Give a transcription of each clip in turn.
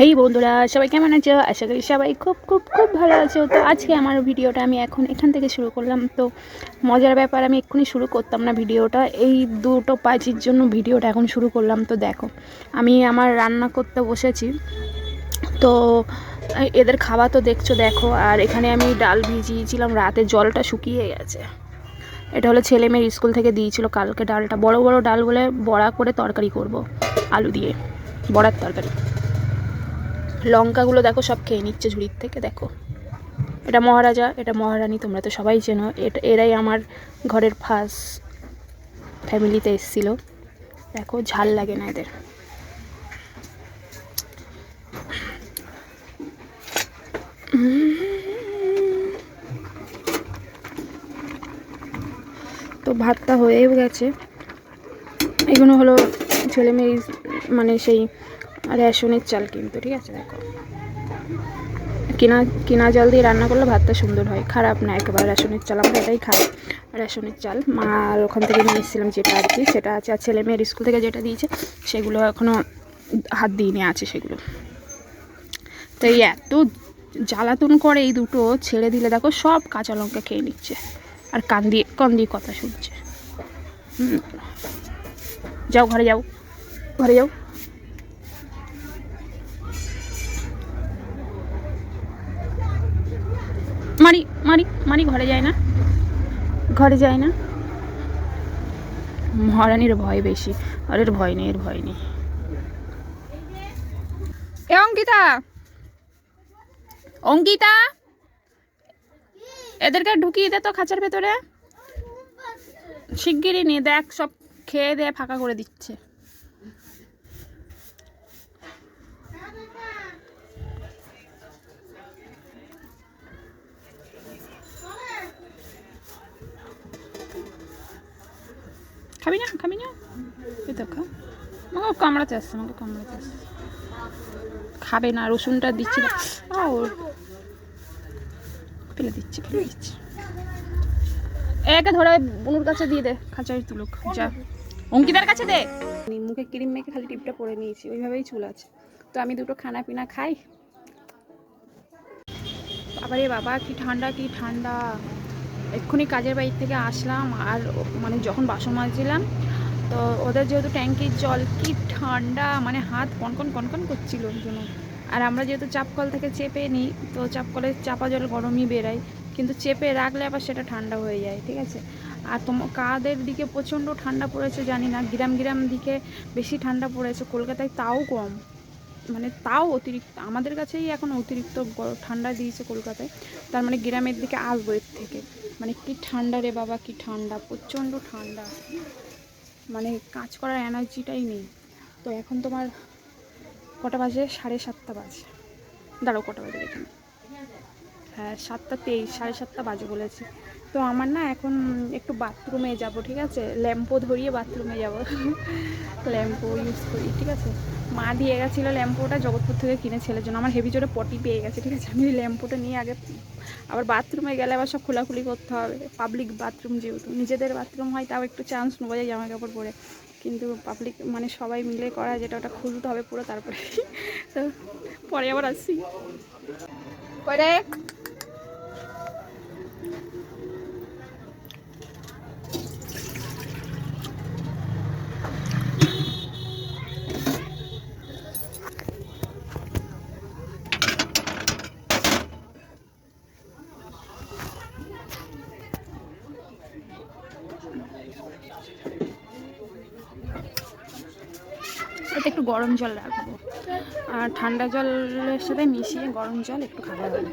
হেই বন্ধুরা, সবাই কেমন আছো? আশা করি সবাই খুব খুব খুব ভালো আছো। তো আজকে আমার ভিডিওটা আমি এখন এখান থেকে শুরু করলাম। তো মজার ব্যাপার, আমি এক্ষুনি শুরু করতাম না ভিডিওটা। এই দুটো পাঁচির জন্য ভিডিওটা এখন শুরু করলাম। তো দেখো, আমি আমার রান্না করতে বসেছি। তো এদের খাওয়া তো দেখছ, দেখো। আর এখানে আমি ডাল ভিজিয়েছিলাম, রাতে জলটা শুকিয়ে গেছে। এটা হলো ছেলে মেয়ের স্কুল থেকে দিয়েছিল কালকে ডালটা। বড় বড় ডাল বলে বড়া করে তরকারি করব, আলু দিয়ে। বড়ার তরকারি। লঙ্কাগুলো দেখো, সব খেয়ে নিচ্ছে ঝুড়ির থেকে, দেখো। এটা মহারাজা, এটা মহারানী, তোমরা তো সবাই চেনো। এটা, এরাই আমার ঘরের ফার্স্ট ফ্যামিলিতে এসেছিল। দেখো, ঝাল লাগে না এদের। তো ভাতটা হয়েও গেছে। এগুলো হলো ছেলে মেয়ে মানে সেই রেশনের চাল কিন্তু, ঠিক আছে, দেখো। কিনা কিনা জল দিয়ে রান্না করলে ভাতটা সুন্দর হয়, খারাপ না, একেবারে রেশনের চাল, আমরা এটাই খাই। রেশনের চাল, মা ওখান থেকে নিয়ে এসেছিলাম যেটা আর কি, সেটা আছে, আর ছেলে মেয়ের স্কুল থেকে যেটা দিয়েছে, সেগুলো এখনও হাত দিয়ে নিয়ে আছে সেগুলো। তো এই এত জ্বালাতন করে এই দুটো, ছেড়ে দিলে দেখো সব কাঁচা লঙ্কা খেয়ে নিচ্ছে, আর কান দিয়ে কান দিয়ে কথা শুনছে। হুম। যাও, ঘরে যাও ঘরে যাও। মারি মারি মারি ঘরে যায় না। ঘরে যায় না। মহারানীর ভয় বেশি। আর এর ভয় নেই, এর ভয় নেই। এ অঙ্কিতা! অঙ্কিতা! এদেরকে ঢুকিয়ে দে তো খাঁচার ভেতরে। শিগগিরই নিয়ে দেখ সব খেয়ে দিয়ে ফাঁকা করে দিচ্ছে। খাবি না? খাবি না? এই খা আমাকে কামড়াতে আসছে আমাকে কামড়াতে আসছে। খাবে না, রসুনটা দিচ্ছি না। ওর। ফেলে দিচ্ছি ফেলে দিচ্ছি। একে ধরে বনুর কাছে দিয়ে দে, খাঁচায় তুলুক, যা। অঙ্কিতার কাছে দে। মুখে ক্রিম মেখে খালি টিপটা পরে নিয়েছি, ওইভাবেই চুল আছে। তো আমি দুটো খানা পিনা খাই। বাবারে বাবা, কি ঠান্ডা কি ঠান্ডা। এক্ষুনি কাজের বাড়ি থেকে আসলাম আর মানে যখন বাসন মাজছিলাম, তো ওদের যেহেতু ট্যাঙ্কির জল কি ঠান্ডা মানে হাত কনকন কনকন করছিল জন্য। আর আমরা যেহেতু চাপকল থেকে চেপে নিই, তো চাপকলের চাপা জল গরমই বেরায়। কিন্তু চেপে রাখলে আবার সেটা ঠান্ডা হয়ে যায়, ঠিক আছে? আর তোম, কাদের দিকে প্রচণ্ড ঠান্ডা পড়েছে জানি না, গ্রাম গ্রাম দিকে বেশি ঠান্ডা পড়েছে, কলকাতায় তাও কম। মানে তাও অতিরিক্ত, আমাদের কাছেই এখন অতিরিক্ত ঠান্ডা দিয়েছে কলকাতায়। তার মানে গ্রামের দিকে আসব এর থেকে। মানে কি ঠান্ডা রে বাবা, কি ঠান্ডা, প্রচণ্ড ঠান্ডা। মানে কাজ করার এনার্জিটাই নেই। তো এখন তোমার কটা বাজে? সাড়ে সাতটা বাজে। দাঁড়ো কটা বাজে দেখুন হ্যাঁ সাতটা তেইশ, সাড়ে সাতটা বাজে বলেছি। তো আমার না এখন একটু বাথরুমে যাব, ঠিক আছে? ল্যাম্পো ধরিয়ে বাথরুমে যাব। ল্যাম্পো ইউজ করি, ঠিক আছে? মা দিয়ে গেছিল ল্যাম্পোটা জগৎপুর থেকে কিনে ছেলের জন্য আমার হেভি জোরে পটি পেয়ে গেছে, ঠিক আছে? আমি ল্যাম্পোটা নিয়ে আগে আবার বাথরুমে গেলে আবার সব খোলাখুলি করতে হবে। পাবলিক বাথরুম যেহেতু, নিজেদের বাথরুম হয় তাও একটু চান্স নেব যায় জামা কাপড় পরে। কিন্তু পাবলিক মানে সবাই মিলে করা যেটা, ওটা খুলতে হবে পুরো তারপরে। তো পরে আবার আসছি পরে। এতে একটু গরম জল রাখব। আর ঠান্ডা জলের সাথে মিশিয়ে গরম জল একটু খাওয়া হবে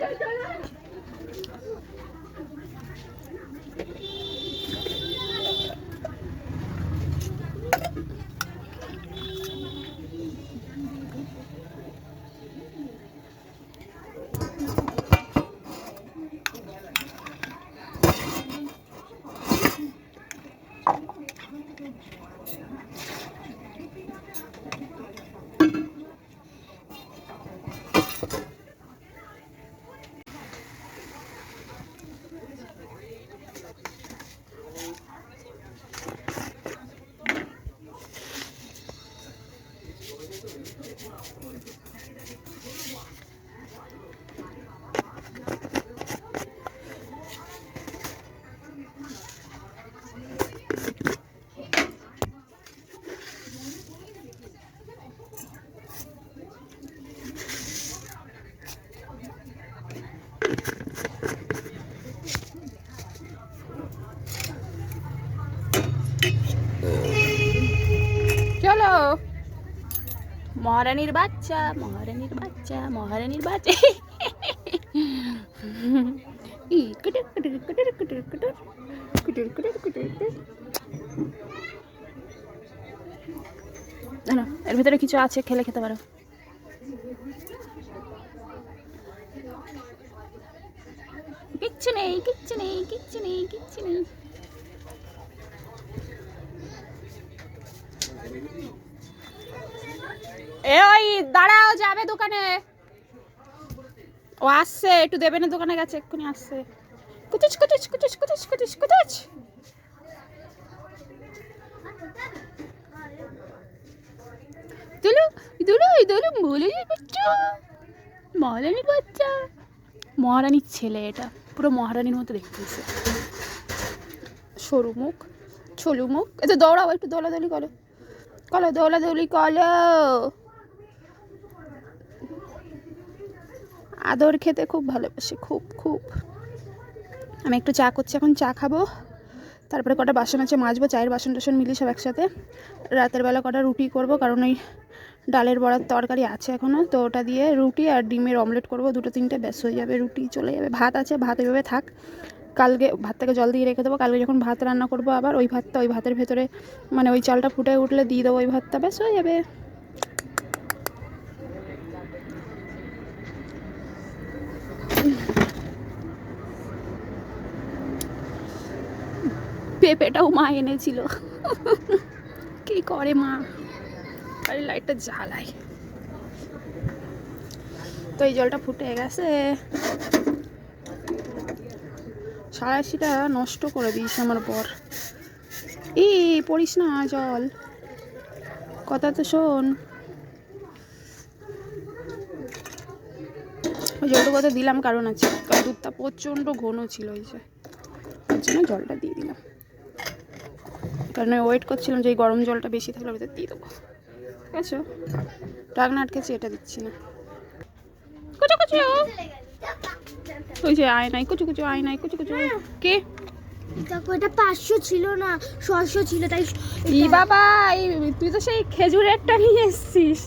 মহারানীর বাচ্চা মহারানীর বাচ্চা মহারানীর বাচ্চা এর ভিতরে কিছু আছে, খেলে খেতে পারো। কিচ্ছু নেই কিচ্ছু নেই কিচ্ছু নেই কিচ্ছু নেই এ ওই দাঁড়াও, যাবে দোকানে। ও আসছে, একটু দেবে না দোকানে গেছে এক্ষুনি আসছে। কুতুচ কুতুচ কুতুচ কুতুচ কুতুচ কুতুচ দুলু দুলু দুলু মহারানির বাচ্চা মহারানির বাচ্চা মহারানীর ছেলে এটা, পুরো মহারানীর মতো দেখতেছে সরু মুখ, ছলু মুখ। এটা দৌড়াও, একটু দৌড়াদৌড়ি করো। করো, দৌড়াদৌড়ি করো। আদর খেতে খুব ভালোবাসে, খুব খুব। আমি একটু চা করছি, এখন চা খাব। তারপরে কটা বাসন আছে মাজবো, চায়ের বাসন টাসন মিলি সব একসাথে। রাতের বেলা কটা রুটি করব, কারণ ওই ডালের বড়ার তরকারি আছে এখনও তো ওটা দিয়ে রুটি আর ডিমের অমলেট করব। দুটো তিনটে ব্যাস হয়ে যাবে, রুটি চলে যাবে। ভাত আছে, ভাত ওইভাবে থাক। কালকে ভাতটাকে জল দিয়ে রেখে দেবো, কালকে যখন ভাত রান্না করব আবার, ওই ভাতটা ওই ভাতের ভেতরে মানে ওই চালটা ফুটে উঠলে দিয়ে দেবো ওই ভাতটা, ব্যাস হয়ে যাবে। পেঁপেটাও মা এনেছিল। কি করে মা? আরে লাইটটা জ্বালাই তো এই জলটা ফুটে গেছে। সাড়াশিটা নষ্ট করে দিস আমার পর ই পড়িস না জল। কথা তো শোন। জলটা কথা দিলাম কারণ আছে, কারণ দুধটা প্রচণ্ড ঘন ছিল ওই যে। ওই জন্য জলটা দিয়ে দিলাম। কারণ ওয়েট করছিলাম যে এই গরম জলটা বেশি থাকলে ওইটা দিয়ে দেবো। ঠিক আছে? ডাকনা আটকেছি, এটা দিচ্ছি না। কুচু কুচু! ওই যে আয় নাই কুচু কুচু আয় নাই কুচু কুচু। কে? দেখো এটা পাঁচশো ছিল না ছশো ছিল তাই ই বাবা এই তুই তো সেই খেজুরেরটা নিয়ে এসছিস।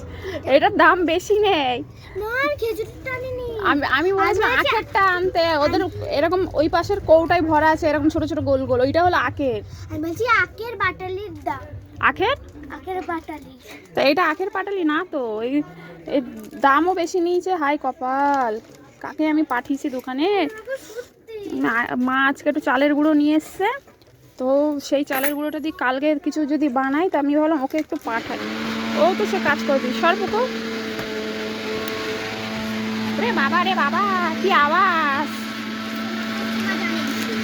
এটার দাম বেশি নেই। না আর খেজুরটা নিনি আমি আমি বলেছিলাম আখেরটা আনতে ওদের এরকম ওই পাশের কৌটায় ভরা আছে এরকম ছোট ছোট গোল গোল ওইটা হলো আখের। আমি বলছি আখের বাটালির দাম। আখের? আখের বাটালি। তো এটা আখের পাটালি না তো এই দামও বেশি নিয়েছে হাই কপাল। কাকে আমি পাঠিয়েছি দোকানে? মা আজকে একটু চালের গুঁড়ো নিয়ে এসছে। তো সেই চালের গুঁড়োটা দিয়ে কালকে কিছু যদি বানাই, তো আমি ভাবলাম ওকে একটু পাঠাই। ও তো সে কাজ করে দিই সর্বক রে বাবা রে বাবা, কি আওয়াজ?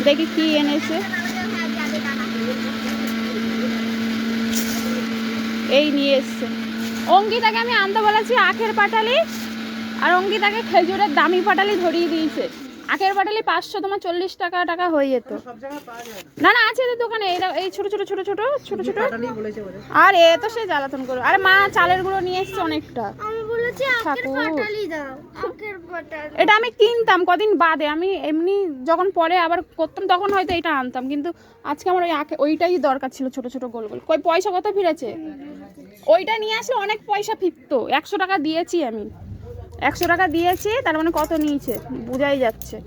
দেখি কি এনেছে। এই নিয়ে এসছে। অঙ্কিতাকে আমি আনতে বলেছি, আখের পাটালি। আর অঙ্কিতাকে খেজুরের দামি পাটালি ধরিয়ে দিয়েছে। আখের পাটালি পাঁচশো তোমার চল্লিশ টাকা টাকা হয়ে যেত। না। না আছে এদের দোকানে এই এই ছোট ছোট ছোট ছোট ছোট ছোট। আর এ তো সে জ্বালাতন করো আরে মা চালের গুঁড়ো নিয়ে এসছে অনেকটা। আমি বলেছি আখের ঠাকুর। বাটালি দাও আখের বাটালি। এটা আমি কিনতাম কদিন বাদে। আমি এমনি যখন পরে আবার করতাম তখন হয়তো এটা আনতাম। কিন্তু আজকে আমার ওই আখে ওইটাই দরকার ছিল ছোট ছোট গোল গোল। কই পয়সা কত ফিরেছে? ওইটা নিয়ে আসলে অনেক পয়সা ফিরতো। একশো টাকা দিয়েছি আমি। একশো টাকা দিয়েছি, তার মানে কত নিয়েছে? বোঝাই যাচ্ছে।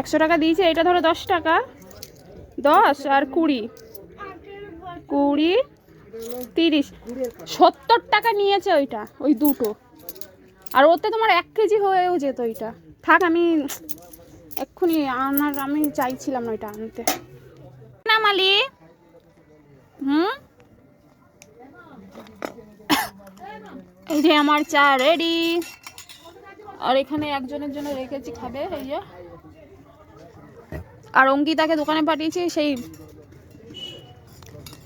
একশো টাকা দিয়েছে, এটা ধরো দশ টাকা। দশ আর কুড়ি। কুড়ি, তিরিশ। সত্তর টাকা নিয়েছে ওইটা, ওই দুটো। আর ওতে তোমার এক কেজি হয়েও যেত ওইটা। থাক, আমি এক্ষুনি আনার, আমি চাইছিলাম না ওইটা আনতে। না, মালি। হুম? এই যে আমার চা রেডি। আর এখানে একজনের জন্য রেখেছি খাবে, এই যে। আর অঙ্কিতাকে দোকানে পাঠিয়েছি সেই,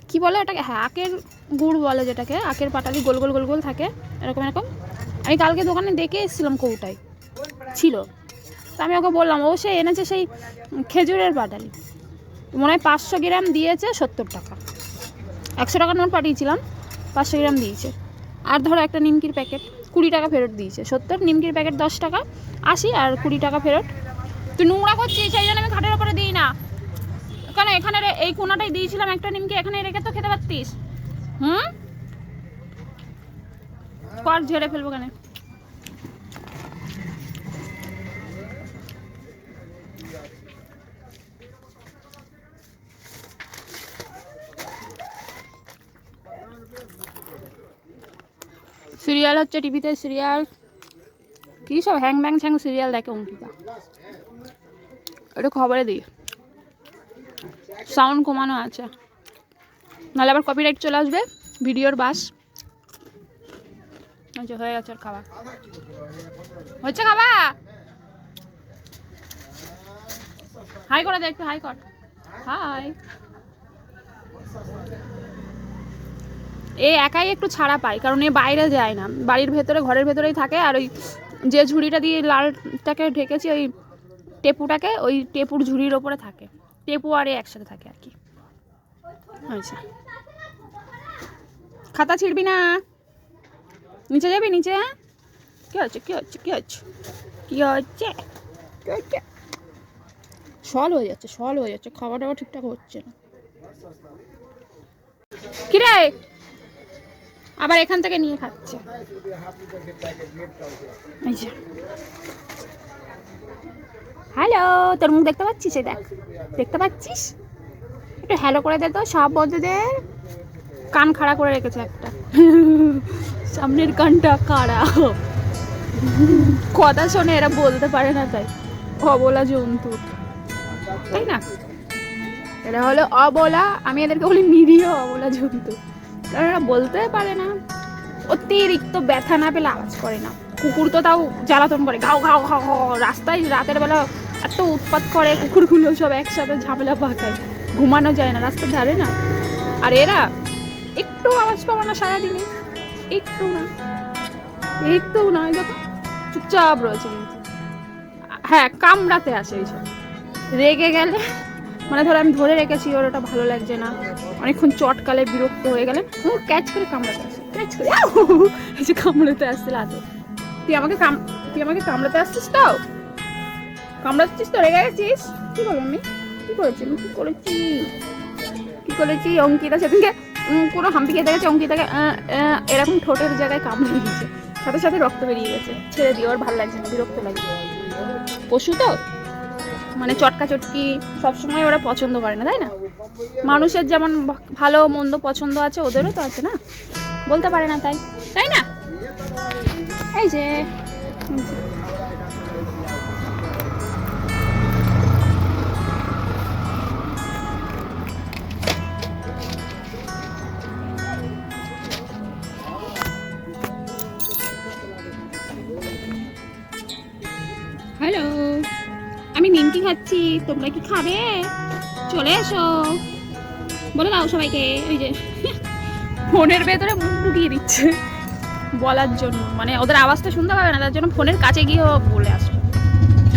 কি বলে ওটাকে? হ্যাঁ আখের গুড় বলে যেটাকে, আখের পাটালি গোল গোল গোল গোল থাকে, এরকম এরকম। আমি কালকে দোকানে দেখে এসেছিলাম কৌটায় ছিল। তা আমি ওকে বললাম, ও সে এনেছে সেই খেজুরের পাটালি। মনে হয় পাঁচশো গ্রাম দিয়েছে সত্তর টাকা। একশো টাকার নোট পাঠিয়েছিলাম, পাঁচশো গ্রাম দিয়েছে। আর ধরো একটা নিমকির প্যাকেট। কুড়ি টাকা ফেরত দিয়েছে, সত্তর, নিমকির প্যাকেট দশ টাকা, আশি আর কুড়ি টাকা ফেরত। তুই নোংরা করছিস, সেই জন্য আমি খাটের ওপরে দিই না। কেন, এখানে এই কোনাটাই দিয়েছিলাম একটা নিমকি, এখানে রেখে তো খেতে পারতিস? হুম? কর, ঝেড়ে ফেলব কেন? সিরিয়াল হচ্ছে টিভিতে সিরিয়াল কি সব হ্যাং ব্যাং ছ্যাং সিরিয়াল দেখে অঙ্কিতা। এটা খবরে দিই। সাউন্ড কমানো আছে। নাহলে আবার কপিরাইট চলে আসবে, ভিডিওর বাস। আচ্ছা হয়ে গেছে আর হচ্ছে খাওয়া হাই করে দে, একটু হাই কর। হাই এ একাই একটু ছাড়া পায় কারণ এ বাইরে যায় না। বাড়ির ভেতরে ঘরের ভেতরেই থাকে আর ওই যে ঝুড়িটা দিয়ে লালটাকে ঢেকেছি ওই টেপুটাকে ওই টেপুর ঝুড়ির ওপরে থাকে। টেপু আর এ একসাথে থাকে আর কি। খাতা ছিড়বি না? নিচে যাবি নিচে কি হচ্ছে কি হচ্ছে কি হচ্ছে? কি হচ্ছে? কি হচ্ছে? সল হয়ে যাচ্ছে সল হয়ে যাচ্ছে খাওয়া দাওয়া ঠিকঠাক হচ্ছে না। কিরে? আবার এখান থেকে নিয়ে খাচ্ছে। হ্যালো তোর মুখ দেখতে পাচ্ছিস? এই দেখ। দেখতে পাচ্ছিস? একটু হ্যালো করে দে তো, সব বন্ধুদের। কান খাড়া করে রেখেছে একটা। সামনের কানটা কাড়া কথা শোনে, এরা বলতে পারে না তাই। অবলা জন্তু। তাই না? এরা হলো অবলা, আমি এদেরকে বলি নিরীহ অবলা জন্তু। কারণ বলতে পারে না। অতিরিক্ত ব্যথা না পেলে আওয়াজ করে না। কুকুর তো তাও জ্বালাতন করে, ঘাও ঘাও ঘাও ঘাও। রাস্তায় রাতের বেলা এত উৎপাত করে কুকুরগুলো সব একসাথে ঝামেলা পাকায়। ঘুমানো যায় না, রাস্তার ধারে না। আর এরা একটু আওয়াজ পাবো না সারাদিনে। একটু না। একটু না দেখো, চুপচাপ রয়েছে। হ্যাঁ কামড়াতে আসে এইসব। রেগে গেলে মানে ধরো আমি ধরে রেখেছি ওর ওটা ভালো লাগছে না। অনেকক্ষণ চটকালে বিরক্ত হয়ে গেলে ক্যাচ করে কামড়াতে আসে। ক্যাচ করে! এই যে কামড়াতে আসছে লাতে তুই আমাকে কাম, তুই আমাকে কামড়াতে আসছিস তাও কামড়াচ্ছিস তো, রেগে গেছিস? কী বলো আমি? কি করেছি আমি? কি করেছি? কী করেছি? অঙ্কিতা সেদিনকে পুরো হাম্পি খেতে গেছে অঙ্কিতাকে এরকম ঠোঁটের জায়গায় কামড়ে দিয়েছে। সাথে সাথে রক্ত বেরিয়ে গেছে। ছেড়ে দিয়ে ওর ভালো লাগছে না, বিরক্ত লাগছে। পশু তো? মানে চটকা চটকি সবসময় ওরা পছন্দ করে না, তাই না? মানুষের যেমন ভালো, মন্দ পছন্দ আছে, ওদেরও তো আছে না? বলতে পারে না তাই তাই না? এই যে খাচ্ছি, তোমরা কি খাবে? চলে এসো। বলে দাও সবাইকে ওই যে ফোনের ভেতরে মুখ ঢুকিয়ে দিচ্ছে বলার জন্য। মানে ওদের আওয়াজটা শুনতে পাবে না, তার জন্য ফোনের কাছে গিয়ে বলে আসবে।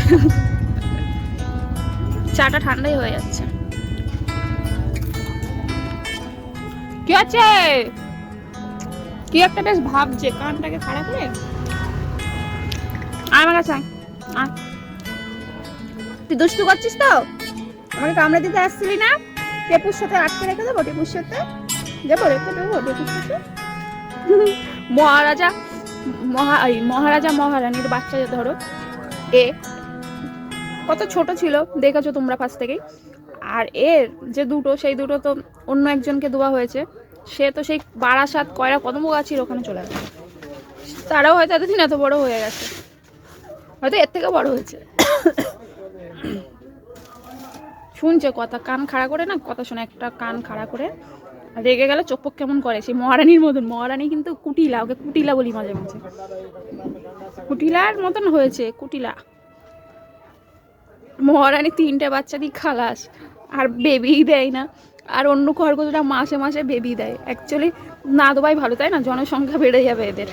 চাটা ঠান্ডাই হয়ে যাচ্ছে। কি আছে কি একটা বেশ ভাবছে, কানটাকে খারাপ আয় আমার কাছে আয়। তুই দুষ্টু করছিস তো? আমাকে কামড়ে দিতে আসছিলি না? টেপুর সাথে আটকে রেখে দেবো, টেপুর সাথে। যাব রেখে দেবো, টেপুর সাথে। মহারাজা, মহা মহারাজা মহারানীর বাচ্চা যে ধরো। এ কত ছোট ছিল, দেখেছ তোমরা পাশ থেকেই? আর এর যে দুটো, সেই দুটো তো অন্য একজনকে দেওয়া হয়েছে। সে তো সেই বারাসাত কয়রা কদম গাছির ওখানে চলে গেছে তারাও হয়তো এতদিন এত বড় হয়ে গেছে। হয়তো এর থেকে বড় হয়েছে। শুনছে কথা, কান খাড়া করে না, কথা শুনে, একটা কান খাড়া করে। রেগে গেলে চোখ পোক কেমন করে? সেই মহারানীর মতন, মহারানী কিন্তু কুটিলা, ওকে কুটিলা বলি মাঝে মাঝে। কুটিলার মতন হয়েছে, কুটিলা। মহারানী তিনটে বাচ্চা দিয়ে খালাস, আর বেবি দেয় না। আর অন্য খরগোশরা মাসে মাসে বেবি দেয়। অ্যাকচুয়ালি না দেওয়াই ভালো, তাই না? জনসংখ্যা বেড়ে যাবে এদের।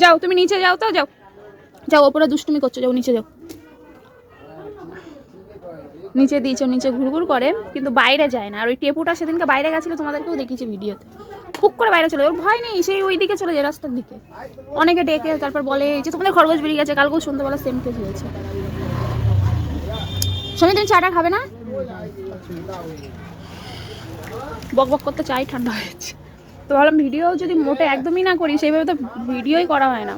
যাও, তুমি নিচে যাও তো, যাও। যাও, ওপরে দুষ্টুমি করছ, যাও, নিচে যাও। নিচে দিয়েছ, নিচে ঘুরঘুর করে, কিন্তু বাইরে যায় না। আর ওই টেপুটা সেদিনকে বাইরে গেছিল, তোমাদেরকেও দেখিয়েছি ভিডিওতে। ফুক করে বাইরে চলে। ওর ভয় নেই সেই ওই দিকে চলে যায় রাস্তার দিকে। অনেকে ডেকে, তারপর বলে যে তোমাদের খরগোশ বেরিয়ে গেছে, কালকেও সন্ধ্যাবেলা সেম কেস হয়েছে। শোনি তুমি চাটা খাবে না? বক বক করতে চাই, ঠান্ডা হয়েছে তো ভাবলাম ভিডিও যদি মোটে একদমই না করি, সেইভাবে তো ভিডিওই করা হয় না।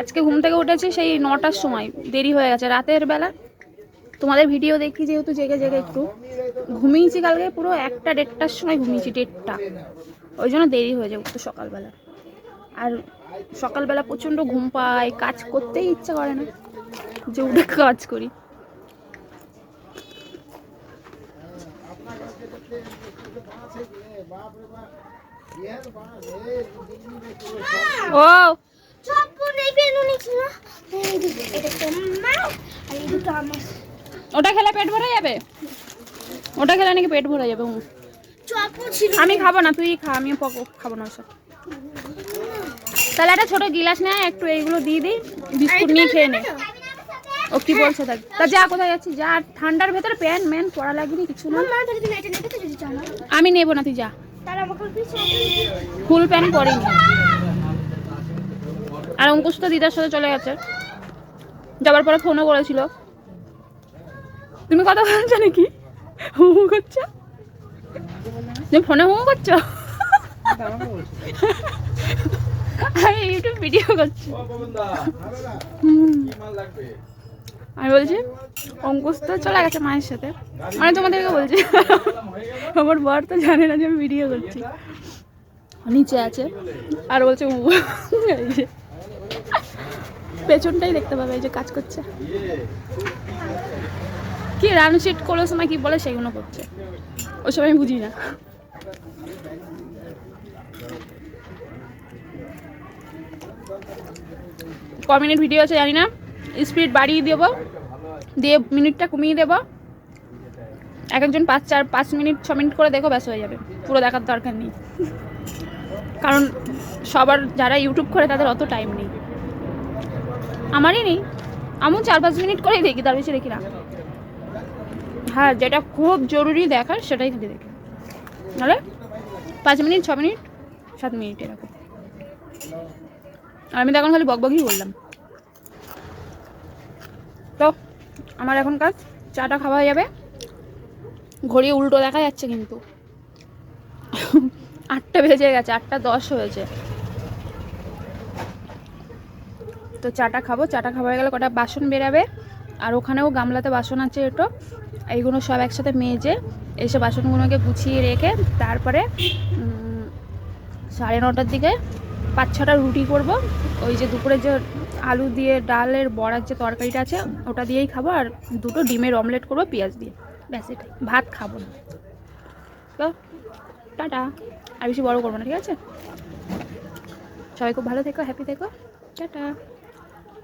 আজকে ঘুম থেকে উঠেছি, সেই নটার সময়। দেরি হয়ে গেছে। রাতের বেলা তোমাদের ভিডিও দেখি যেহেতু জেগে জেগে একটু। ঘুমিয়েছি কালকে পুরো একটা দেড়টার সময় ঘুমিয়েছি, দেড়টা। ওই জন্য দেরি হয়ে যায় উঠতে সকালবেলা। আর সকালবেলা প্রচণ্ড ঘুম পায়, কাজ করতেই ইচ্ছা করে না যে উঠে কাজ করি। ও! আমার। ওটা খেলে পেট ভরে যাবে? ওটা খেলে নাকি পেট ভরে যাবে। আমি খাব না তুই খা আমি পক- খাব না ওসব। তাহলে একটা ছোট গিলাস নেয় একটু এইগুলো দিয়ে দিই বিস্কুট নিয়ে খেয়ে নে। ও কি বলছে দেখ। তা যা কোথায় যাচ্ছি যা আর ঠান্ডার ভেতরে প্যান্ট ম্যান পড়া লাগেনি কিছু না। আমি নেব না তুই যা। ফুল প্যান্ট পরিনি আর অঙ্কুশ তো দিদার সাথে চলে গেছে। যাবার পরে ফোনও করেছিল। তুমি কথা বলছো নাকি? হু হু করছ? তুমি ফোনে হু করছ? আমি ইউটিউব ভিডিও করছি। আমি বলছি, অঙ্কুশ তো চলে গেছে মায়ের সাথে। মানে তোমাদেরকে বলছি। আমার বর তো জানে না যে আমি ভিডিও করছি। নিচে আছে। আর বলছে। পেছনটাই দেখতে পাবে, এই যে কাজ করছে। কি রান শিট করার সময় কি বলে সেগুলো করছে। ওসব আমি বুঝি না। ক মিনিট ভিডিও আছে জানি না। স্পিড বাড়িয়ে দেবো। দিয়ে মিনিটটা কমিয়ে দেবো। এক একজন পাঁচ চার পাঁচ মিনিট, ছ মিনিট করে দেখো, ব্যাস হয়ে যাবে। পুরো দেখার দরকার নেই। কারণ সবার যারা ইউটিউব করে তাদের অত টাইম নেই। আমারই নেই। আমিও চার পাঁচ মিনিট করেই দেখি, তার বেশি দেখি না। হ্যাঁ যেটা খুব জরুরি দেখার সেটাই খালি দেখি। নাহলে পাঁচ মিনিট, ছ মিনিট, সাত মিনিট এরকম। আর আমি তো এখন খালি বকবকই বললাম। তো, আমার এখন কাজ, চাটা খাওয়া যাবে। ঘড়ি উল্টো দেখা যাচ্ছে কিন্তু। আটটা বেজে গেছে, আটটা দশ হয়েছে। তো চাটা খাব, চাটা খাওয়া গেলে কটা বাসন বেরাবে, আর ওখানেও গামলাতে বাসন আছে এটো। এইগুলো সব একসাথে মেজে এসে বাসনগুলোকে গুছিয়ে রেখে তারপরে সাড়ে নটার দিকে পাঁচ ছটা রুটি করব। ওই যে দুপুরে যে আলু দিয়ে ডালের বড়ার যে তরকারিটা আছে, ওটা দিয়েই খাব আর দুটো ডিমের অমলেট করব পেঁয়াজ দিয়ে। ব্যাস এটাই। ভাত খাব না। তো, টাটা। আর বেশি বড় করব না, ঠিক আছে? সবাই খুব ভালো থেকো, হ্যাপি থেকো। টাটা।